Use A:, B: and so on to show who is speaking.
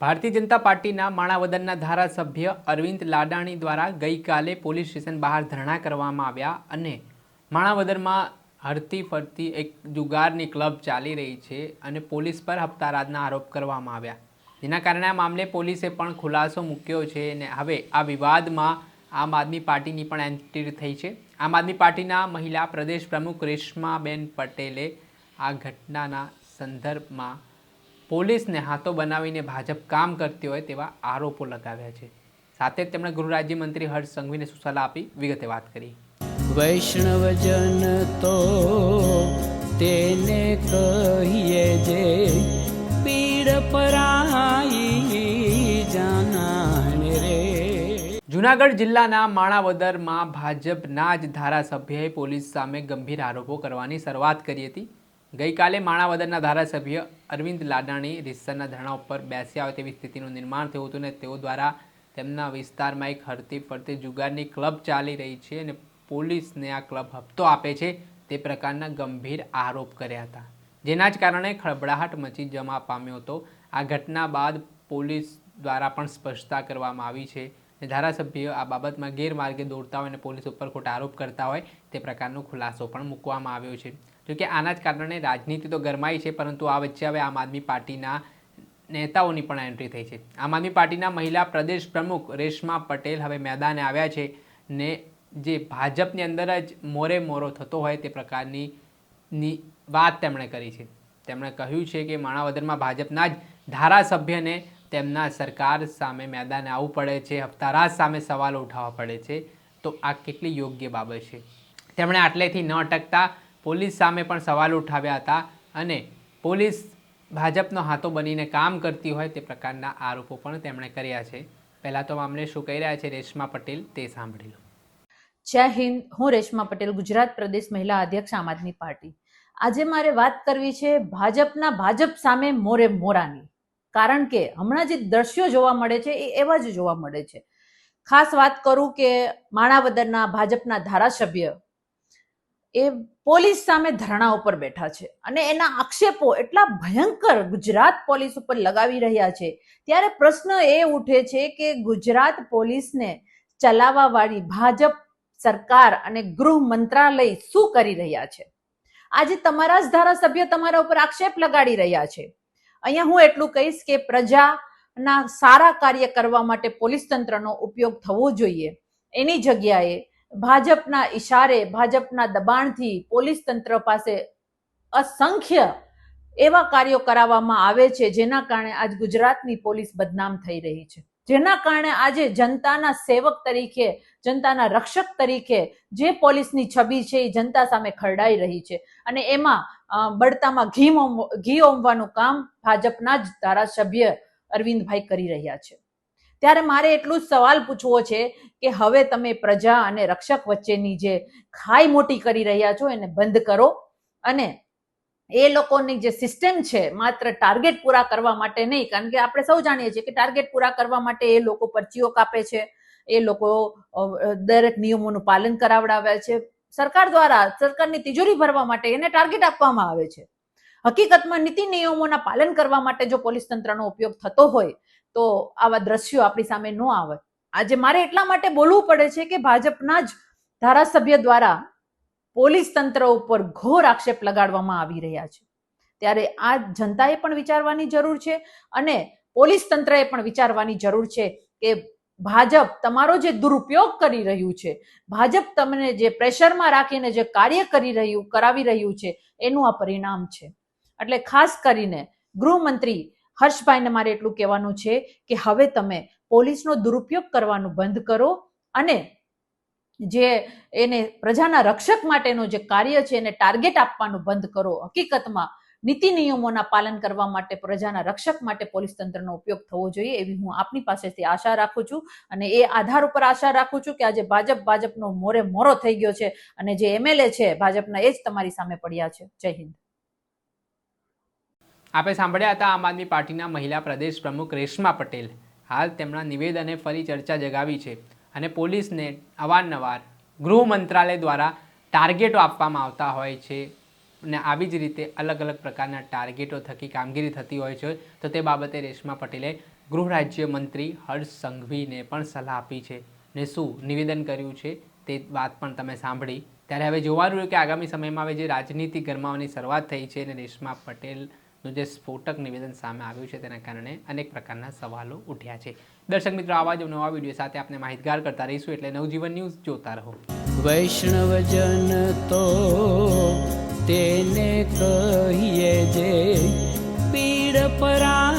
A: ભારતીય જનતા પાર્ટીના માણાવદરના ધારાસભ્ય અરવિંદ લાડાણી દ્વારા ગઈકાલે પોલીસ સ્ટેશન બહાર ધરણા કરવામાં આવ્યા અને માણાવદરમાં હરતી ફરતી એક જુગારની ક્લબ ચાલી રહી છે અને પોલીસ પર હપ્તારાજના આરોપ કરવામાં આવ્યા. જેના કારણે આ મામલે પોલીસે પણ ખુલાસો મૂક્યો છે અને હવે આ વિવાદમાં આમ આદમી પાર્ટીની પણ એન્ટ્રી થઈ છે. આમ આદમી પાર્ટીના મહિલા પ્રદેશ પ્રમુખ રેશમાબેન પટેલે આ ઘટનાના સંદર્ભમાં પોલીસને હાથો બનાવીને ભાજપ કામ કરતી હોય તેવા આરોપો લગાવ્યા છે. સાથે જ તેમણે ગૃહ રાજ્યમંત્રી હર્ષ સંઘવીને સુસલાહ આપી વિગતે વાત કરી.
B: વૈષ્ણવજન તો તેને કહીએ જે પીડ પરાઈ જાનાને રે.
A: જુનાગઢ જિલ્લાના માણાવદરમાં ભાજપના જ ધારાસભ્યએ પોલીસ સામે ગંભીર આરોપો કરવાની શરૂઆત કરી હતી. ગઈકાલે માણાવદરના ધારાસભ્ય અરવિંદ લાડાણી રીસરના ધરણા ઉપર બેસ્યા આવે તેવી સ્થિતિનું નિર્માણ થયું હતું અને તેઓ દ્વારા તેમના વિસ્તારમાં એક હરતી ફરતી જુગારની ક્લબ ચાલી રહી છે અને પોલીસને આ ક્લબ હપ્તો આપે છે તે પ્રકારના ગંભીર આરોપ કર્યા હતા. જેના જ કારણે ખળભળાહટ મચી જમા પામ્યો હતો. આ ઘટના બાદ પોલીસ દ્વારા પણ સ્પષ્ટતા કરવામાં આવી છે અને ધારાસભ્ય આ બાબતમાં ગેરમાર્ગે દોડતા હોય અને પોલીસ ઉપર ખોટા આરોપ કરતા હોય તે પ્રકારનો ખુલાસો પણ મૂકવામાં આવ્યો છે. જોકે આના જ કારણે રાજનીતિ તો ગરમાઈ છે, પરંતુ આ વચ્ચે હવે આમ આદમી પાર્ટીના નેતાઓની પણ એન્ટ્રી થઈ છે. આમ આદમી પાર્ટીના મહિલા પ્રદેશ પ્રમુખ રેશમા પટેલ હવે મેદાને આવ્યા છે ને જે ભાજપની અંદર જ મોરે મોરો થતો હોય તે પ્રકારની વાત તેમણે કરી છે. તેમણે કહ્યું છે કે માણાવદરમાં ભાજપના જ ધારાસભ્યને તેમના સરકાર સામે મેદાને આવવું પડે છે હપ્તારાજ સામે સવાલો ઉઠાવવા પડે છે. તો આ કેટલી યોગ્ય બાબત છે? તેમણે આટલેથી ન અટકતા પોલીસ સામે પણ સવાલ ઉઠાવ્યા હતા અને પોલીસ ભાજપનો હાથો બનીને કામ કરતી હોય તે પ્રકારના આરોપો પણ તેમણે કર્યા છે. પહેલાં તો મામલે શું કહી રહ્યા છે રેશમા પટેલ, તે સાંભળી લો.
C: જય હિન્દ, હું રેશમા પટેલ, ગુજરાત પ્રદેશ મહિલા અધ્યક્ષ આમ આદમી પાર્ટી. આજે મારે વાત કરવી છે ભાજપના ભાજપ સામે મોરે મોરાની. કારણ કે હમણાં જે દ્રશ્યો જોવા મળે છે એ એવા જ જોવા મળે છે. ખાસ વાત કરું કે માણાવદરના ભાજપના ધારાસભ્ય એ પોલીસ સામે ધરણા ઉપર બેઠા છે. અને એના આક્ષેપો એટલા ભયંકર ગુજરાત પોલીસ ઉપર લગાવી રહ્યા છે. ત્યારે પ્રશ્ન એ ઉઠે છે કે ગુજરાત પોલીસને ચલાવવા વાળી ભાજપ સરકાર અને ગૃહ મંત્રાલય શું કરી રહ્યા છે? આજે તમારા જ ધારાસભ્ય તમારા ઉપર આક્ષેપ લગાડી રહ્યા છે. અહીંયા હું એટલું કહીશ કે પ્રજાના સારા કાર્ય કરવા માટે પોલીસ તંત્રનો ઉપયોગ થવો જોઈએ. એની જગ્યાએ ભાજપના ઈશારે, ભાજપના દબાણથી પોલીસ તંત્ર પાસે અસંખ્ય એવા કાર્યો કરાવવામાં આવે છે, જેના કારણે આજ ગુજરાતની પોલીસ બદનામ થઈ રહી છે. જેના કારણે આજે જનતાના સેવક તરીકે, જનતાના રક્ષક તરીકે જે પોલીસની છબી છે એ જનતા સામે ખરડાઈ રહી છે. અને એમાં બળતામાં ઘી ઘી ઓમવાનું કામ ભાજપના જ ધારાસભ્ય અરવિંદભાઈ કરી રહ્યા છે. ત્યારે મારે એટલું જ સવાલ પૂછવો છે કે હવે તમે પ્રજા અને રક્ષક વચ્ચેની જે ખાઈ મોટી કરી રહ્યા છો એને બંધ કરો. અને એ લોકોની જે સિસ્ટમ છે માત્ર ટાર્ગેટ પૂરા કરવા માટે નહીં, કારણ કે આપણે સૌ જાણીએ છીએ કે ટાર્ગેટ પૂરા કરવા માટે એ લોકો પરચીઓ કાપે છે, એ લોકો દરેક નિયમોનું પાલન કરાવડાવે છે. સરકાર દ્વારા, સરકારની તિજોરી ભરવા માટે એને ટાર્ગેટ આપવામાં આવે છે. હકીકતમાં નીતિ નિયમોના પાલન કરવા માટે જો પોલીસ તંત્રનો ઉપયોગ થતો હોય તો આવા દ્રશ્યો આપણી સામે ન આવે. આજે મારે એટલા માટે બોલવું પડે છે કે ભાજપના જ ધારાસભ્ય દ્વારા પોલીસ તંત્ર ઉપર ઘોર આક્ષેપ લગાડવામાં આવી રહ્યા છે. ત્યારે આ જનતાએ પણ વિચારવાની જરૂર છે અને પોલીસ તંત્રએ પણ વિચારવાની જરૂર છે કે ભાજપ તમારો જે દુરુપયોગ કરી રહ્યું છે, ભાજપ તમને જે પ્રેશરમાં રાખીને જે કાર્ય કરી રહ્યું, કરાવી રહ્યું છે, એનું આ પરિણામ છે. એટલે ખાસ કરીને ગૃહમંત્રી હર્ષભાઈને મારે એટલું કહેવાનું છે કે હવે તમે પોલીસનો દુરુપયોગ કરવાનું બંધ કરો અને જે એને પ્રજાના રક્ષક માટેનું જે કાર્ય છે એને ટાર્ગેટ આપવાનું બંધ કરો. હકીકતમાં નીતિ નિયમોના પાલન કરવા માટે પ્રજાના રક્ષક માટે પોલીસ તંત્રનો ઉપયોગ થવો જોઈએ એવી હું આપની પાસેથી આશા રાખું છું અને એ આધાર ઉપર આશા રાખું છું કે આજે ભાજપ ભાજપનો મોરે મોરો થઈ ગયો છે અને જે એમએલએ છે ભાજપના એ જ તમારી સામે પડ્યા છે. જય હિન્દ.
A: આપણે સાંભળ્યા હતા આમ આદમી પાર્ટીના મહિલા પ્રદેશ પ્રમુખ રેશમા પટેલ. હાલ તેમના નિવેદને ફરી ચર્ચા જગાવી છે અને પોલીસને અવારનવાર ગૃહ મંત્રાલય દ્વારા ટાર્ગેટો આપવામાં આવતા હોય છે અને આવી જ રીતે અલગ અલગ પ્રકારના ટાર્ગેટો થકી કામગીરી થતી હોય છે તો તે બાબતે રેશમા પટેલે ગૃહ રાજ્યમંત્રી હર્ષ સંઘવીને પણ સલાહ આપી છે ને શું નિવેદન કર્યું છે તે વાત પણ તમે સાંભળી. ત્યારે હવે જોવાનું કે આગામી સમયમાં હવે જે રાજનીતિ ગરમાવાની શરૂઆત થઈ છે અને રેશમા પટેલનું જે સ્ફોટક નિવેદન સામે આવ્યું છે તેના કારણે અનેક પ્રકારના સવાલો ઉઠ્યા છે. દર્શક મિત્રો, આવા જ નવા વીડિયો સાથે આપણે માહિતગાર કરતા રહીશું એટલે નવજીવન ન્યૂઝ જોતા રહો.
B: વૈષ્ણવજન તો તેને કહીએ જે પીડ પરાઈ